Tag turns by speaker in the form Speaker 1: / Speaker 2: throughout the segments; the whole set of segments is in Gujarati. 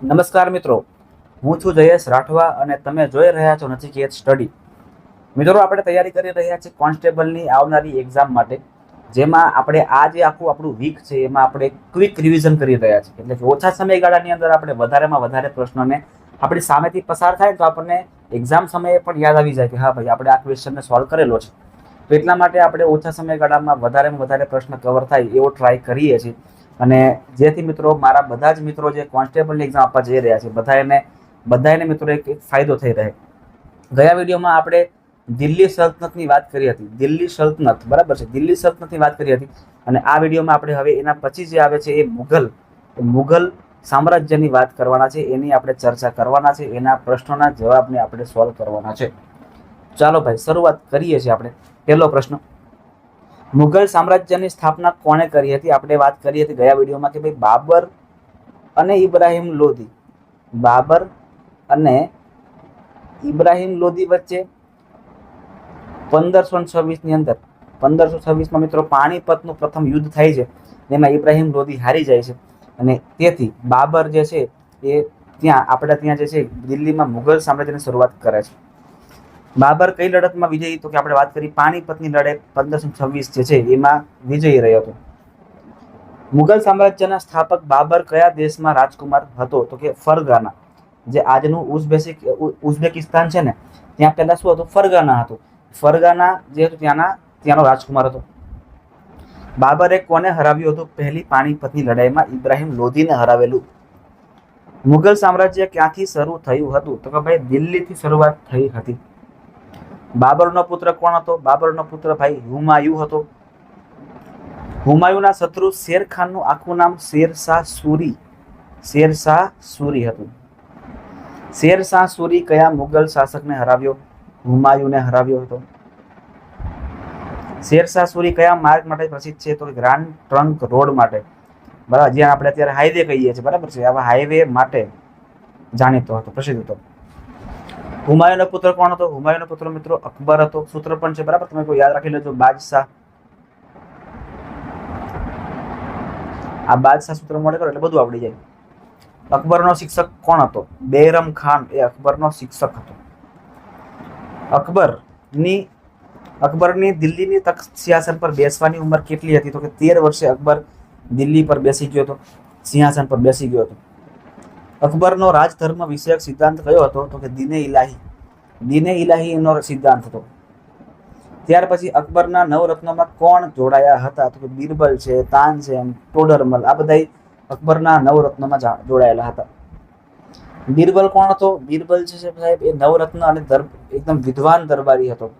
Speaker 1: નમસ્કાર મિત્રો. હું છું જયેશ રાઠવા અને તમે જોઈ રહ્યા છો નચિકેત સ્ટડી. મિત્રો, આપણે તૈયારી કરી રહ્યા છીએ કોન્સ્ટેબલની આવનારી એક્ઝામ માટે, જેમાં આપણે આ જે આખું આપણું વીક છે, એમાં આપણે ક્વિક રિવિઝન કરી રહ્યા છીએ. એટલે ઓછા સમયગાળાની અંદર આપણે વધારેમાં વધારે પ્રશ્નોને આપણી સામેથી પસાર થાય તો આપણને એક્ઝામ સમયે પણ યાદ આવી જાય કે હા ભાઈ, આપણે આ ક્વેશ્ચનને સોલ્વ કરેલો છે. તો એટલા માટે આપણે ઓછા સમયગાળામાં વધારેમાં વધારે પ્રશ્ન કવર થાય એવો ટ્રાય કરીએ છીએ. અને જેથી મિત્રો મારા બધા જ મિત્રો જે કોન્સ્ટેબલની એક્ઝામ આપવા જઈ રહ્યા છે બધાય એને મિત્રો એક એક ફાયદો થઈ રહે. ગયા વિડીયોમાં આપણે દિલ્હી સલ્તનતની વાત કરી હતી. દિલ્હી સલ્તનત, બરાબર છે? દિલ્હી સલ્તનતની વાત કરી હતી. અને આ વિડીયોમાં આપણે હવે એના પછી જે આવે છે એ મુઘલ મુઘલ સામ્રાજ્યની વાત કરવાના છે, એની આપણે ચર્ચા કરવાના છે, એના પ્રશ્નોના જવાબને આપણે સોલ્વ કરવાના છે. ચાલો ભાઈ, શરૂઆત કરીએ છીએ આપણે. પહેલો પ્રશ્ન મુઘલ સામ્રાજ્યની સ્થાપના કોણે કરી હતી? આપણે વાત કરી હતી ગયા વિડીયોમાં કે ભાઈ બાબર અને ઇબ્રાહિમ લોધી બાબર અને ઇબ્રાહિમ લોધી વચ્ચે પંદરસો છવ્વીસની અંદર, પંદરસો છવ્વીસમાં મિત્રો પાણીપતનું પ્રથમ યુદ્ધ થાય છે એમાં ઇબ્રાહિમ લોધી હારી જાય છે. અને તેથી બાબર જે છે એ ત્યાં, આપણે ત્યાં જે છે દિલ્હીમાં મુઘલ સામ્રાજ્યની શરૂઆત કરે છે. બાબર કઈ લડતમાં વિજયી? તો કે આપણે વાત કરી પાણીપતની લડત પંદરસો છવ્વીસ જે છે, એમાં વિજયી રહ્યો હતો. મુઘલ સામ્રાજ્યના સ્થાપક બાબર કયા દેશમાં રાજકુમાર હતો? તો કે ફરગાના. જે આજનું ઉઝબેસિક ઉઝબેકિસ્તાન છે ને, ત્યાં પહેલાં શું હતું? ફરગાના હતું. ફરગાના જે હતું ત્યાંના, ત્યાંનો રાજકુમાર હતો. બાબરે કોને હરાવ્યું હતું? પહેલી પાણીપતની લડાઈમાં ઇબ્રાહિમ લોધીને હરાવેલું. મુઘલ સામ્રાજ્ય ક્યાંથી શરૂ થયું હતું? તો કે ભાઈ દિલ્હીથી શરૂઆત થઈ હતી. બાબરનો પુત્ર કોણ હતો? બાબરનો પુત્ર ભાઈ હુમાયુ હતો. હુમાયુના શત્રુ શેર ખાનનું આખું નામ શેરશાહ સુરી. શેરશાહ સુરી હતું. શેરશાહ સુરી કયા મુગલ શાસકને હરાવ્યો? હુમાયુને હરાવ્યો હતો. શેરશાહ સુરી કયા માર્ગ માટે પ્રસિદ્ધ છે? તો ગ્રાન્ડ ટ્રંક રોડ માટે. બરાબર જ્યાં આપણે અત્યારે હાઈવે કહીએ છીએ, બરાબર છે? આવા હાઈવે માટે જાણીતો હતો, પ્રસિદ્ધ હતો. હુમાયુનો પુત્ર કોણ હતો? હુમાયુનો પુત્ર મિત્રો અકબર હતો. સૂત્ર પણ છે, બરાબર? તમે કોઈ યાદ રાખી લેજો. બાદશાહ. આ બાદશાહ સૂત્ર મળે કરો, એટલે બધું આવડી જાય. અકબરનો શિક્ષક કોણ હતો? બેરમ ખાન. એ અકબરનો શિક્ષક હતો. અકબરની અકબરની દિલ્હીની તક સિંહાસન પર બેસવાની ઉંમર કેટલી હતી? તો કે તેર વર્ષે અકબર દિલ્હી પર બેસી ગયો હતો. સિંહાસન પર બેસી ગયો હતો. અકબરનો રાજધર્મ વિષયક સિદ્ધાંત કયો હતો તો કે દિને ઇલાહી. દિને ઇલાહી એનો સિદ્ધાંત હતો. ત્યાર પછી અકબરના નવરત્નોમાં કોણ જોડાયા હતા? તો કે બિરબલ છે તાનસેન ટોડરમલ, આ બધા અકબરના નવરત્નોમાં જોડાયેલા હતા. બિરબલ કોણ હતો? બિરબલ છે સાહેબ, એ નવરત્ન અને એકદમ વિદ્વાન દરબારી હતો.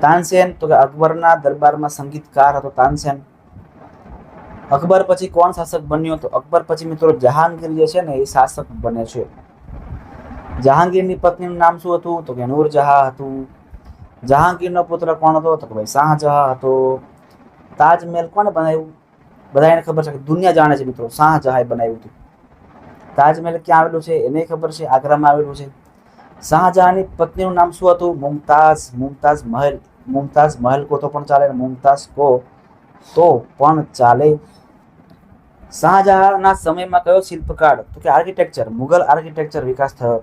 Speaker 1: તાનસેન, તો કે અકબરના દરબારમાં સંગીતકાર હતો તાનસેન. અકબર પછી કોણ શાસક બન્યો? તો અકબર પછી મિત્રો જહાંગીર જે છે ને, એ શાસક બને છે. જહાંગીરની પત્નીનું નામ શું હતું? તો કે નૂરજહાં હતું. જહાંગીરનો પુત્ર કોણ હતો? તો કે ભાઈ શાહજહાં હતો. તાજમહેલ કોને બનાવ્યું? બધાને ખબર છે કે દુનિયા જાણે છે મિત્રો, શાહજહાંએ બનાવ્યું હતું. તાજમહેલ ક્યાં આવેલું છે? એને ખબર છે? આગ્રામાં આવેલું છે. શાહજહાંની પત્નીનું નામ શું હતું? મુમતાઝ મુમતાઝ મહેલ. મુમતાઝ મહેલ કો તો પણ ચાલે મુમતાઝ કો તો પણ ચાલે. શાહજહાના સમયમાં કયો શિલ્પકાર તો કે આર્કિટેક્ચર મુઘલ આર્કિટેક્ચર વિકાસ થયો.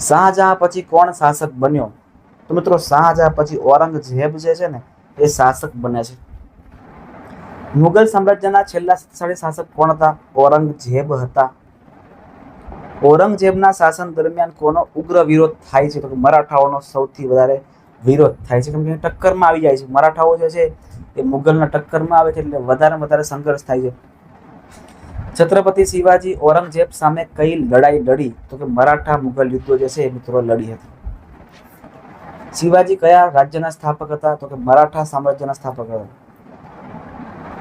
Speaker 1: શાહજહાં પછી કોણ શાસક બન્યો? તો મિત્રો શાહજહાં પછી ઔરંગઝેબ જે છે ને, એ શાસક બને છે. મુઘલ સામ્રાજ્યના છેલ્લા શક્તિશાળી શાસક કોણ હતા? ઔરંગઝેબ હતા. ઔરંગઝેબના શાસન દરમિયાન કોનો ઉગ્ર વિરોધ થાય છે? તો કે મરાઠાઓનો સૌથી વધારે વિરોધ થાય છે. કેમ કે ટક્કરમાં આવી જાય છે. મરાઠાઓ જે છે, એ મુગલના ટક્કરમાં આવે છે એટલે વધારે વધારે સંઘર્ષ થાય છે. છત્રપતિ શિવાજી ઔરંગઝેબ સામે કઈ લડાઈ લડી? તો કે મરાઠા મુગલ યુદ્ધો જે છે, એ મિત્રો લડી હતી. શિવાજી કયા રાજ્યના સ્થાપક હતા? તો કે મરાઠા સામ્રાજ્યના સ્થાપક હતા.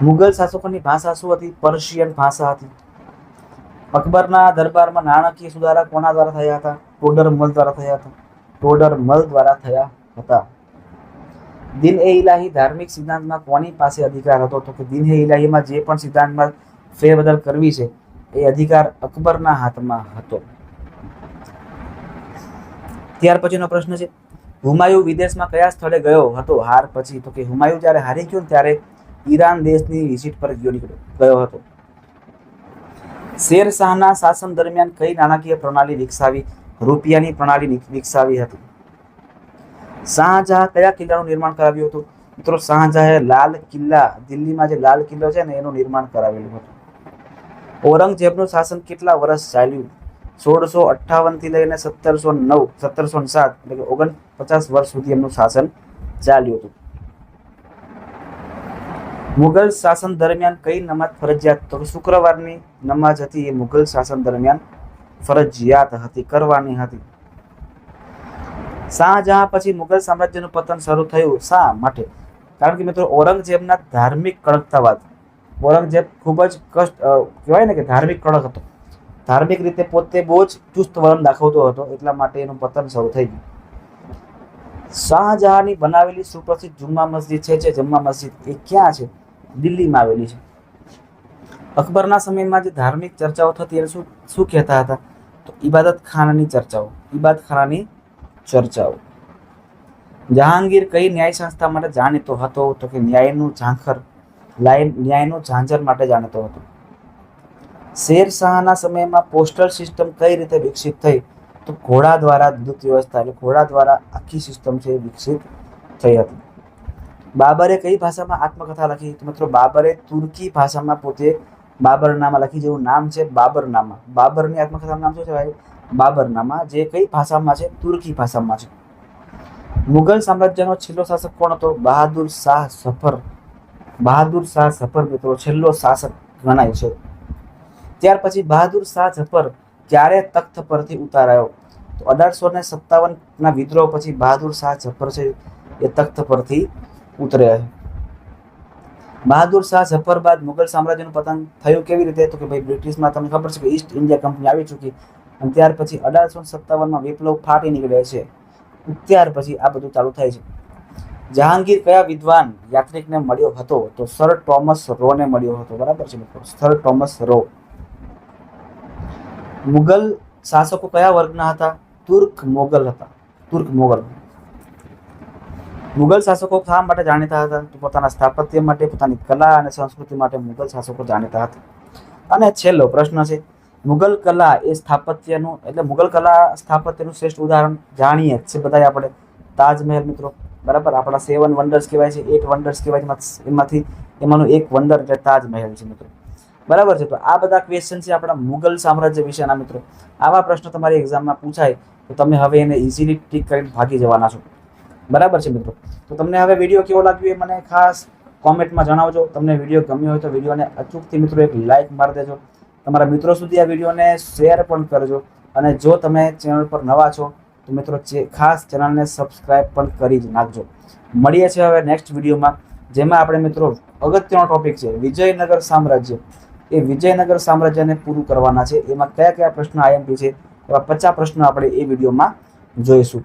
Speaker 1: મુગલ શાસકોની ભાષા શું હતી? પર્શિયન ભાષા હતી. અકબરના દરબારમાં નાણાકીય સુધારા કોના દ્વારા થયા હતા? ટોડર મલ દ્વારા થયા હતા. ટોડર મલ દ્વારા થયા હતા. દિન એ ઇલાહી ધાર્મિક સિદ્ધાંતમાં કોની પાસે અધિકાર હતો? તો કે દિન એ ઇલાહીમાં જે પણ સિદ્ધાંતમાં ફેરબદલ કરવી છે, એ અધિકાર અકબરના હાથમાં હતો. ત્યાર પછીનો પ્રશ્ન છે, હુમાયુ વિદેશમાં કયા સ્થળે ગયો હતો? હાર પછી તો કે હુમાયુ જ્યારે હારી ગયો ત્યારે ઈરાન દેશની વિઝિટ પર ગયો નીકળ્યો, ગયો હતો. શેરશાહના શાસન દરમિયાન કઈ નાણાકીય પ્રણાલી વિકસાવી, રૂપિયાની પ્રણાલી વિકસાવી હતી? શાહજહાં કયા કિલ્લાનું નિર્માણ કરાવ્યું હતું? મિત્રો શાહજહાએ લાલ કિલ્લા, દિલ્હીમાં જે લાલ કિલ્લો છે ને, એનું નિર્માણ કરાવેલું હતું. ઔરંગઝેબનું શાસન કેટલા વર્ષ ચાલ્યું? સોળસો અઠ્ઠાવનથી લઈને સત્તરસો નવ, સત્તરસો સાત, એટલે કે ઓગણપચાસ વર્ષ સુધી એમનું શાસન ચાલ્યું હતું. મુઘલ શાસન દરમિયાન કઈ નમાજ ફરજિયાત? તો શુક્રવારની નમાજ હતી એ મુઘલ શાસન દરમિયાન ફરજિયાત હતી, કરવાની હતી. શાહજહાં પછી મુઘલ સામ્રાજ્યનું પતન શરૂ થયું શા માટે? કારણ કે મિત્રો, ઔરંગઝેબના ધાર્મિક કડકતાવાદ, ઔરંગઝેબ ખૂબ જ કષ્ટ કહેવાય ને કે ધાર્મિક કડક હતો. ધાર્મિક રીતે પોતે બહુ જ ચુસ્ત વલણ દાખવતો હતો, એટલા માટે એનું પતન શરૂ થઈ ગયું. શાહજહાંની બનાવેલી સુપ્રસિદ્ધ જુમ્મા મસ્જિદ છે, જે જમ્મા મસ્જિદ એ ક્યાં છે? દિલ્હીમાં આવેલી છે. અકબરના સમયમાં જે ધાર્મિક ચર્ચાઓ થતી એને શું શું કહેતા હતા? તો ઇબાદત ખાનાની ચર્ચાઓ. ઇબાદત ખાનાની ચર્ચાઓ. જહાંગીર કઈ ન્યાય સંસ્થા માટે જાણીતો હતો તો કે ન્યાયનું ઝાંખર ન્યાયનું ઝાંઝર માટે જાણીતો હતો? શેરશાહના સમયમાં પોસ્ટલ સિસ્ટમ કઈ રીતે વિકસિત થઈ? તો ઘોડા દ્વારા દૂત વ્યવસ્થા, એટલે ઘોડા દ્વારા આખી સિસ્ટમ છે વિકસિત થઈ હતી. બાબરે કઈ ભાષામાં આત્મકથા લખી? તો મિત્રો બાબરે તુર્કી ભાષામાં પોતે બાબરનામા લખી જેવું નામ છે બાબરનામા. બાબરની આત્મકથાનું નામ શું છે ભાઈ બાબરનામા, જે કઈ ભાષામાં છે? તુર્કી ભાષામાં છે. મુઘલ સામ્રાજ્યનો છેલ્લો શાસક કોણ હતો? બહાદુર શાહ સફર. બહાદુર શાહ સફર મિત્રો, છેલ્લો શાસક ગણાય છે. ત્યાર પછી બહાદુર શાહ જફર ક્યારે તખ્ત પરથી ઉતારાયો? તો અઢારસો ને સત્તાવન ના વિદ્રોહ પછી બહાદુર શાહ જફર છે એ તખ્ત પરથી ઉતર્યા છે. બહાદુર શાહ ઝફર બાદ મુગલ સામ્રાજ્યનું પતન થયું કેવી રીતે? તો કે ભાઈ બ્રિટિશમાં તમને ખબર છે કે ઈસ્ટ ઇન્ડિયા કંપની આવી ચૂકી. અને ત્યાર પછી અઢારસો સત્તાવનમાં વિપ્લવ ફાટી નીકળે છે. ત્યાર પછી આ બધું ચાલુ થાય છે. જહાંગીર કયા વિદ્વાન યાત્રિકને મળ્યો હતો? તો સર ટોમસ રોને મળ્યો હતો. બરાબર છે મિત્રો? Sir Thomas row. મુગલ શાસકો કયા વર્ગના હતા? તુર્ક મોગલ હતા. તુર્ક મોગલ. મુઘલ શાસકો શા માટે જાણીતા હતા? તો પોતાના સ્થાપત્ય માટે, પોતાની કલા અને સંસ્કૃતિ માટે મુગલ શાસકો જાણીતા હતા. અને છેલ્લો પ્રશ્ન છે, મુગલ કલા એ સ્થાપત્યનું, એટલે મુગલ કલા સ્થાપત્યનું શ્રેષ્ઠ ઉદાહરણ જાણીએ છે બધા આપણે. તાજમહેલ મિત્રો, બરાબર? આપણા સેવન વંડર્સ કહેવાય છે એટ વંડર્સ કહેવાય છે એમાંથી એમાંનું એક વંડર એટલે તાજમહેલ છે મિત્રો. બરાબર છે? તો આ બધા ક્વેશ્ચન છે આપણા મુગલ સામ્રાજ્ય વિશેના મિત્રો. આવા પ્રશ્નો તમારી એક્ઝામમાં પૂછાય, તો તમે હવે એને ઇઝીલી ટીક કરીને ભાગી જવાના છો. બરાબર છે મિત્રો? તો તમને હવે વીડિયો કેવો લાગ્યો એ મને ખાસ કોમેન્ટમાં જણાવજો. તમને વીડિયો ગમ્યો હોય તો વિડીયોને અચૂકથી મિત્રો એક લાઇક મારી દેજો. તમારા મિત્રો સુધી આ વિડીયોને શેર પણ કરજો. અને જો તમે ચેનલ પર નવા છો, તો મિત્રો ખાસ ચેનલને સબસ્ક્રાઇબ પણ કરી જ નાખજો. મળીએ છીએ હવે નેક્સ્ટ વિડીયોમાં જેમાં આપણે મિત્રો અગત્યનો ટોપિક છે, વિજયનગર સામ્રાજ્ય. એ વિજયનગર સામ્રાજ્યને પૂરું કરવાના છે. એમાં કયા કયા પ્રશ્ન આઈએમપી છે? એવા પચાસ પ્રશ્નો આપણે એ વિડીયોમાં જોઈશું.